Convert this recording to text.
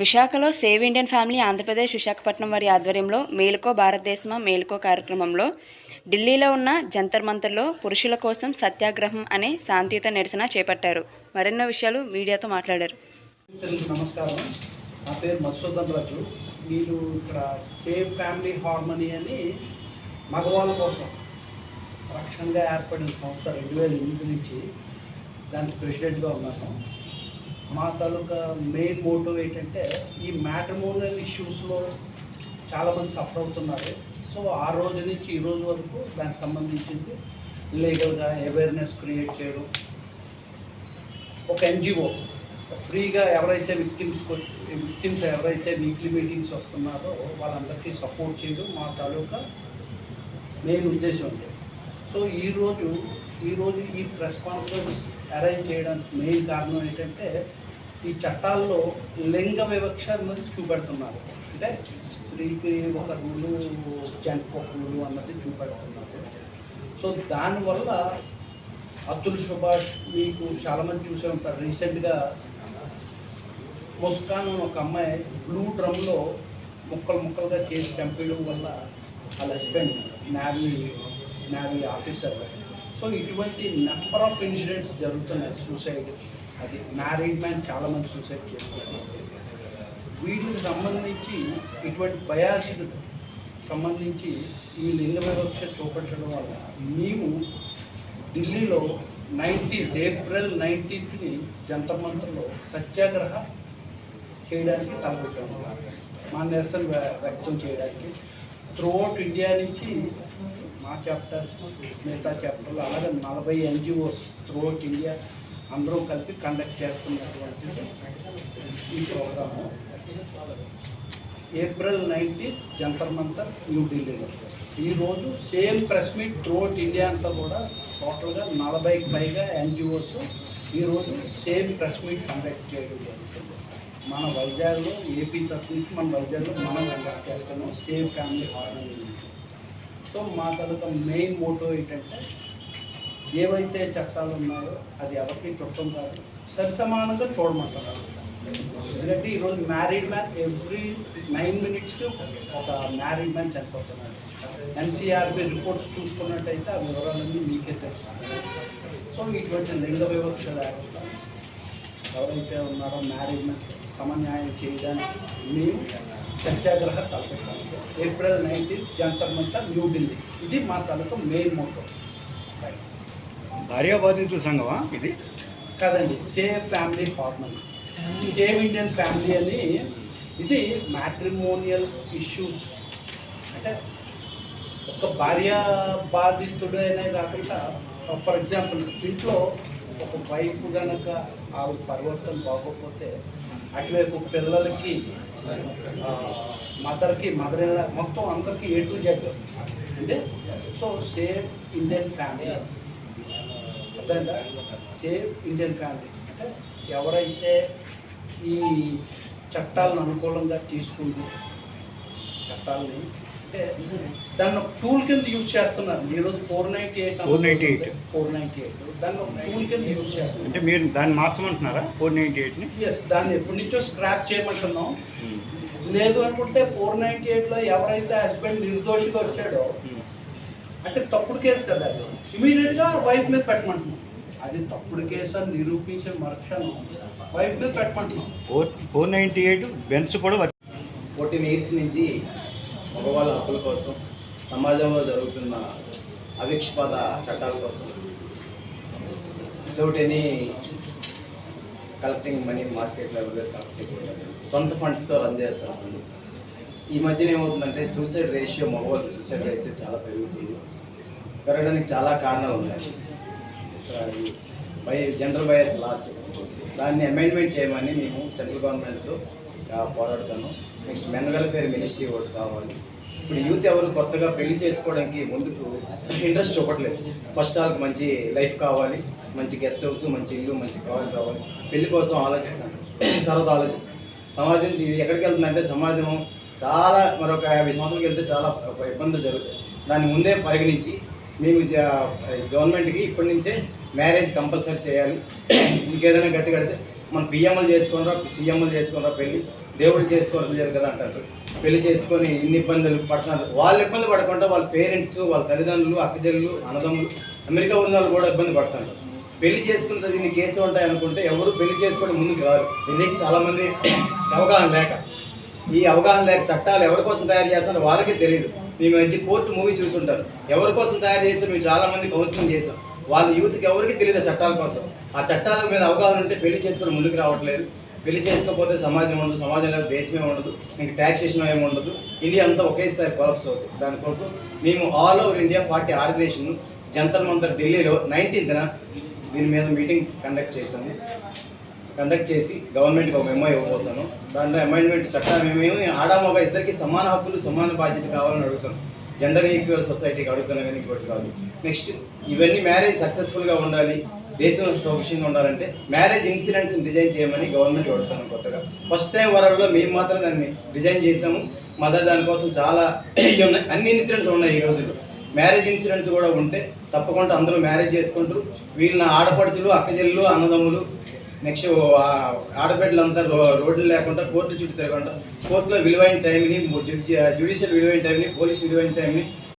విశాఖలో save Indian family Andhra Pradesh Visakhapatnam వారి ఆధ్వర్యంలో మేలుకో భారతదేశమా మేలుకో కార్యక్రమంలో ఢిల్లీలో ఉన్న జంతర్ మంతర్లో పురుషుల కోసం సత్యాగ్రహం అనే శాంతియుత నిరసన చేపట్టారు. మరెన్నో విషయాలు మీడియాతో మాట్లాడారు. నమస్కారం. నా పేరు మధుసూదన్ రాజు. మీరు ఇక్కడ సేవ్ ఫ్యామిలీ హార్మనీ అని మగవాళ్ళ కోసం రక్షణగా ఏర్పడిన సంస్థ రెండు వేల ఎనిమిది నుంచి దానికి ప్రెసిడెంట్గా ఉన్నాను. మా తాలూకా మెయిన్ మోటివ్ ఏంటంటే ఈ మ్యాట్రిమోనియల్ ఇష్యూస్లో చాలామంది సఫర్ అవుతున్నారు. సో ఆ రోజు నుంచి ఈ రోజు వరకు దానికి సంబంధించింది లీగల్గా అవేర్నెస్ క్రియేట్ చేయడం ఒక ఎన్జిఓ ఫ్రీగా ఎవరైతే విక్టిమ్స్ విక్టిమ్స్ ఎవరైతే వీక్లీ మీటింగ్స్ వస్తున్నారో వాళ్ళందరికీ సపోర్ట్ చేయడం మా తాలూకా మెయిన్ ఉద్దేశం ఉంది సో ఈరోజు ఈరోజు ఈ ప్రెస్ కాన్ఫరెన్స్ అరేంజ్ చేయడానికి మెయిన్ కారణం ఏంటంటే ఈ చట్టాల్లో లింగ వివక్ష అన్నది చూపెడుతున్నారు. అంటే స్త్రీకి ఒక రూలు జంట్ ఒక రూలు అన్నది చూపెడుతున్నారు. సో దానివల్ల అతుల్ సుభాష్ మీకు చాలామంది చూసే ఉంటారు. రీసెంట్గా ముస్కాన్ అని ఒక అమ్మాయి బ్లూ డ్రమ్లో ముక్కలు ముక్కలుగా చేసి చంపేయడం వల్ల వాళ్ళ husband navy navy officer so ఇటువంటి నెంబర్ ఆఫ్ ఇన్సిడెంట్స్ జరుగుతున్నాయి. సూసైడ్ అది మ్యారీడ్ మ్యాన్ చాలామంది సూసైడ్ చేస్తున్నారు వీటికి సంబంధించి ఇటువంటి బయాసిడ్ సంబంధించి ఈ లింగ వివక్ష చూపించడం వల్ల మేము ఢిల్లీలో నైన్టీన్త్ ఏప్రిల్ నైన్టీన్త్ని జంతర్ మంతర్లో సత్యాగ్రహ చేయడానికి తలపెట్టాము మా నిరసన వ్యక్తం చేయడానికి. త్రూఅవుట్ ఇండియా నుంచి మా చాప్టర్స్ మిగతా చాప్టర్లు అలాగే నలభై ఎన్జిఓస్ త్రూఅవుట్ ఇండియా అందరం కలిపి కండక్ట్ చేస్తున్నటువంటి ఈ programme April nineteenth Jantar Mantar న్యూఢిల్లీలో ఈరోజు same press meet throughout India అంతా కూడా టోటల్గా నలభైకి పైగా ఎన్జిఓస్ ఈరోజు సేమ్ ప్రెస్ మీట్ కండక్ట్ చేయడం జరుగుతుంది. మన వైజాగ్లో ఏపీ తరఫు నుంచి మన వైజాగ్లో మనం కండక్ట్ చేస్తాము సేమ్ ఫ్యామిలీ హార్మనీ నుంచి సో మా తాలూకా మెయిన్ మోటో ఏంటంటే ఏవైతే చట్టాలు ఉన్నాయో అది ఎవరికి చుట్టం కాదు సరిసమానంగా చూడమంటున్నారు. ఎందుకంటే ఈరోజు మ్యారీడ్ మ్యాన్ ఎవ్రీ నైన్ మినిట్స్కి ఒక మ్యారీడ్ మ్యాన్ చనిపోతున్నాడు. ఎన్సీఆర్బి రిపోర్ట్స్ చూసుకున్నట్టయితే ఆ వివరాలన్నీ మీకే తెలుస్తాను సో ఇటువంటి లింగ వివక్ష లేకుండా ఎవరైతే ఉన్నారో మ్యారీడ్ మ్యాన్ సమన్యాయం చేయడానికి మేము సత్యాగ్రహ తలపెట్టాము ఏప్రిల్ నైన్టీన్త్ జంతర్ మంతర్ న్యూఢిల్లీ ఇది మా తాలూకా మెయిన్ మోటో. భార్యా బాధితుల సంఘమా ఇది? కదండి save family harmony. Save Indian family అని ఇది మ్యాట్రిమోనియల్ ఇష్యూస్. అంటే ఒక భార్య బాధితుడనే కాకుండా ఫర్ ఎగ్జాంపుల్ ఇంట్లో ఒక వైఫ్ కనుక ఆవిడ పరివర్తన బాగోకపోతే అటువైపు పిల్లలకి మదర్కి మదర్ మొత్తం అందరికీ ఏ టు జెడ్ అంటే సో సేమ్ ఇండియన్ ఫ్యామిలీ అర్థమైందా? సేమ్ ఇండియన్ ఫ్యామిలీ అంటే ఎవరైతే ఈ చట్టాలను అనుకూలంగా తీసుకుంటూ చట్టాలని దాన్ని ఒక టూల్ కింద యూజ్ చేస్తున్నారు. ఈరోజు four ninety eight 498. Four ninety eight దాన్ని ఒక టూల్ కింద యూజ్ అంటే చేస్తున్నారు. మీరు దాన్ని మార్చమంటున్నారా? ఫోర్ నైంటీ ఎయిట్ని ఎస్ దాన్ని ఎప్పటి నుంచో స్క్రాప్ చేయమంటున్నాం. లేదు అనుకుంటే ఫోర్ నైంటీ ఎయిట్లో ఎవరైతే హస్బెండ్ నిర్దోషిగా వచ్చాడో అంటే తప్పుడు కేసు కదా అది. ఇమీడియట్గా వైఫ్ మీద పెట్టమంటున్నాం. అది తప్పుడు కేసు అని నిరూపించిన మరుక్షణం. వైఫ్ మీద పెట్టమంటున్నాం. ఫోర్ ఫోర్ నైంటీ ఎయిట్ బెన్స్ కూడా వచ్చి- ఫోర్టీన్ ఇయర్స్ నుంచి మగవాళ్ళ హక్కుల కోసం సమాజంలో జరుగుతున్న అవిక్షపాత చట్టాల కోసం. వితౌట్ ఎనీ కలెక్టింగ్ మనీ మార్కెట్లో కలెక్టింగ్ సొంత ఫండ్స్తో రన్ చేస్తాను ఈ మధ్యన ఏమవుతుందంటే సూసైడ్ రేషియో మగవాళ్ళు సూసైడ్ రేషియో చాలా పెరుగుతుంది. పెరగడానికి చాలా కారణాలు ఉన్నాయి. By general bias laws. దాన్ని అమెండ్మెంట్ చేయమని మేము సెంట్రల్ గవర్నమెంట్తో పోరాడుతాను పోరాడతాను. నెక్స్ట్ మెన్ వెల్ఫేర్ మినిస్ట్రీ ఒకటి కావాలి. ఇప్పుడు యూత్ ఎవరు కొత్తగా పెళ్ళి చేసుకోవడానికి ముందుకు ఇంట్రెస్ట్ చూపట్లేదు. ఫస్ట్ వాళ్ళకి మంచి లైఫ్ కావాలి మంచి గెస్ట్ హౌస్ మంచి ఇల్లు మంచి కావాలి కావాలి. పెళ్ళి కోసం ఆలోచిస్తాను. తర్వాత ఆలోచిస్తాను. సమాజం ఇది ఎక్కడికి వెళ్తుందంటే సమాజం చాలా మరొక యాభై సంవత్సరాలకు వెళ్తే చాలా ఒక ఇబ్బందులు జరుగుతాయి. దాన్ని ముందే పరిగణించి మేము గవర్నమెంట్కి ఇప్పటి నుంచే మ్యారేజ్ కంపల్సరీ చేయాలి. ఇంకేదైనా గట్టి కడితే మన పిఎంలు చేసుకున్నారా సీఎంలు చేసుకున్నారా పెళ్ళి. దేవుడు చేసుకోలేదు కదా అంటారు. పెళ్ళి చేసుకొని ఇన్ని ఇబ్బందులు పడుతున్నారు. వాళ్ళు ఇబ్బంది పడకుండా వాళ్ళ పేరెంట్స్ వాళ్ళ తల్లిదండ్రులు అక్కజల్లు అన్నదమ్ములు అమెరికా ఉన్న వాళ్ళు కూడా ఇబ్బంది పడుతున్నారు పెళ్ళి చేసుకున్న దీన్ని కేసు ఉంటాయి అనుకుంటే ఎవరు పెళ్ళి చేసుకోవడం ముందుకు రారు. దీనికి చాలామంది అవగాహన లేక ఈ అవగాహన లేక చట్టాలు ఎవరి కోసం తయారు చేస్తారో వాళ్ళకే తెలియదు. మేము మంచి కోర్టు మూవీ చూసుంటారు. ఎవరి కోసం తయారు చేస్తే మేము చాలా మంది కౌన్సిలింగ్ చేసాం వాళ్ళ యూత్కి ఎవరికి తెలియదు చట్టాల కోసం. ఆ చట్టాల మీద అవగాహన ఉంటే పెళ్ళి చేసుకొని ముందుకు రావట్లేదు. పెళ్ళి చేసుకోకపోతే సమాజం ఉండదు సమాజంలో దేశమే ఉండదు ఇంక ట్యాక్సేషన్ ఏమి ఉండదు. ఇండియా అంతా ఒకేసారి కొలప్స్ అవుతుంది దానికోసం మేము all over India forty organisation Jantar Mantar ఢిల్లీలో నైన్టీన్త్న దీని మీద మీటింగ్ కండక్ట్ చేశాము. కండక్ట్ చేసి గవర్నమెంట్కి ఒక ఎంఐ ఇవ్వబోతాను దాంట్లో అమెండ్మెంట్ చట్టాలు మేము ఆడామగ ఇద్దరికి సమాన హక్కులు సమాన బాధ్యత కావాలని అడుగుతాను జెండర్ ఈక్వల్ సొసైటీకి అడుగుతాను కానీ ఇంకోటి కాదు. నెక్స్ట్ ఇవన్నీ మ్యారేజ్ సక్సెస్ఫుల్గా ఉండాలి దేశం సౌఖ్యంగా ఉండాలంటే మ్యారేజ్ ఇన్సూరెన్స్ డిజైన్ చేయమని గవర్నమెంట్ అడుగుతాను కొత్తగా. ఫస్ట్ టైం వరల్డ్లో మేము మాత్రం దాన్ని డిజైన్ చేసాము మదర్ దానికోసం చాలా ఇవి ఉన్నాయి. అన్ని ఇన్సూరెన్స్ ఉన్నాయి ఈ రోజుల్లో. మ్యారేజ్ ఇన్సూరెన్స్ కూడా ఉంటే తప్పకుండా అందరూ మ్యారేజ్ చేసుకుంటూ వీళ్ళ ఆడపడుచులు అక్కచెల్లు అన్నదమ్ములు నెక్స్ట్ ఆడబిడ్డలంతా రో రోడ్లు లేకుండా కోర్టు చుట్టూ తిరగకుండా కోర్టులో విలువైన టైంని జ్యుడిషియల్ విలువైన టైంని పోలీస్ విలువైన టైంని